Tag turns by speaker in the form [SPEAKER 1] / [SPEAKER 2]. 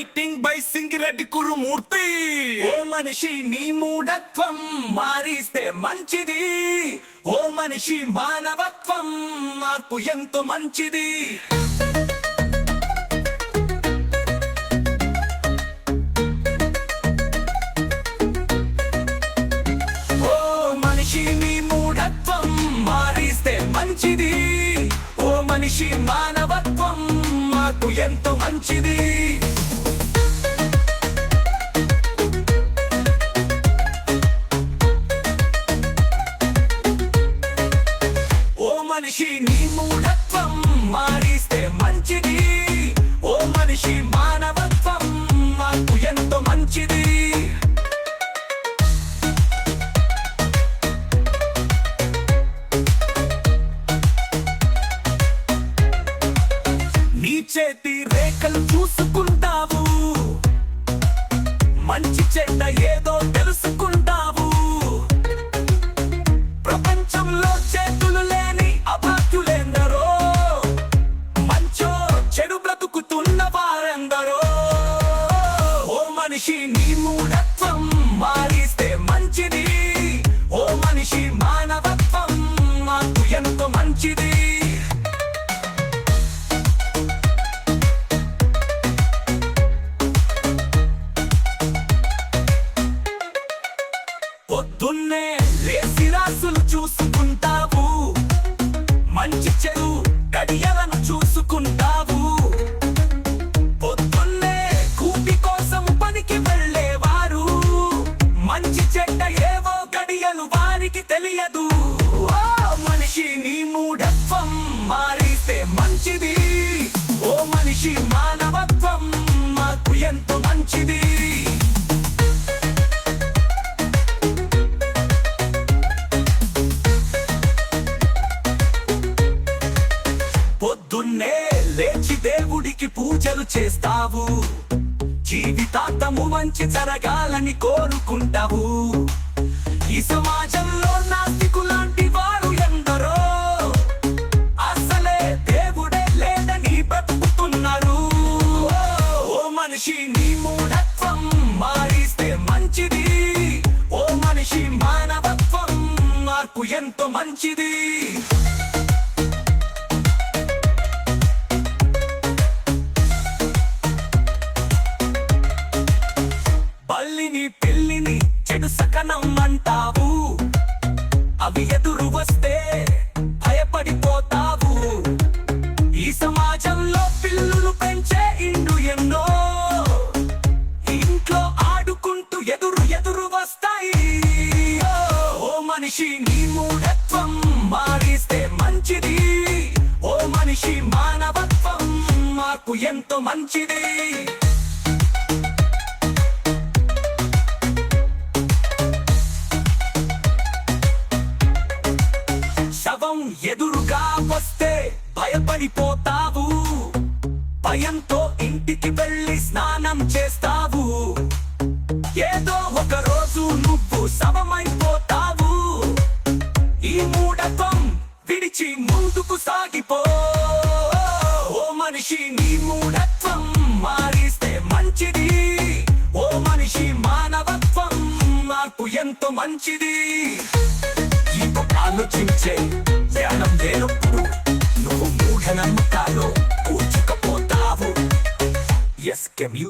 [SPEAKER 1] Writing by Singireddy Kurumurthy ఓ మనిషి నీ మూఢత్వం మారిస్తే మంచిది. ఓ మనిషి మానవత్వం మార్పు ఎంతో మంచిది. ఓ మనిషి నీ మూఢత్వం మారిస్తే మంచిది. ఓ మనిషి మా మనిషి నీ మూఢత్వం మారిస్తే మంచిది. ఓ మనిషి మానవత్వం మాకు ఎంతో మంచిది. నీ చేతి రేఖలు చూసుకుంటావు. మంచి చెడ్డ ఏదో మనిషి నీ మూఢత్వం మారిస్తే మంచిది. ఓ మనిషి మానవత్వం మాకు ఎంతో మంచిది? మంచిది. పొద్దున్నే లేచి దేవుడికి పూజలు చేస్తావు. జీవితాంతము మంచి జరగాలని కోరుకుంటావు. ఈ సమాజంలో ఎంతో మంచిది. పల్లిని పిల్లిని చెడు సకనం అంటావు. అవి ఎదురు వస్తే నీ మూఢత్వం మారిస్తే మంచిది. ఓ మనిషి మానవత్వం మాకు ఎంతో మంచిది. శవం ఎదురుగా వస్తే భయపడిపోతావు. భయంతో ఇంటికి వెళ్ళి స్నానం చేస్తావు. ఏదో ఒక రోజు నువ్వు శవమై లేచి ముందుకు సాగిపో. ఓ మనిషి నీ మూఢత్వం మారిస్తే మంచిది. ఓ మనిషి మానవత్వం మార్పు ఎంతో మంచిది. ఆలోచించే ధ్యానం లేనప్పుడు నువ్వు మూఢనమ్మకాలు కూర్చుకపోతావు. ఎస్ కెమ్యూ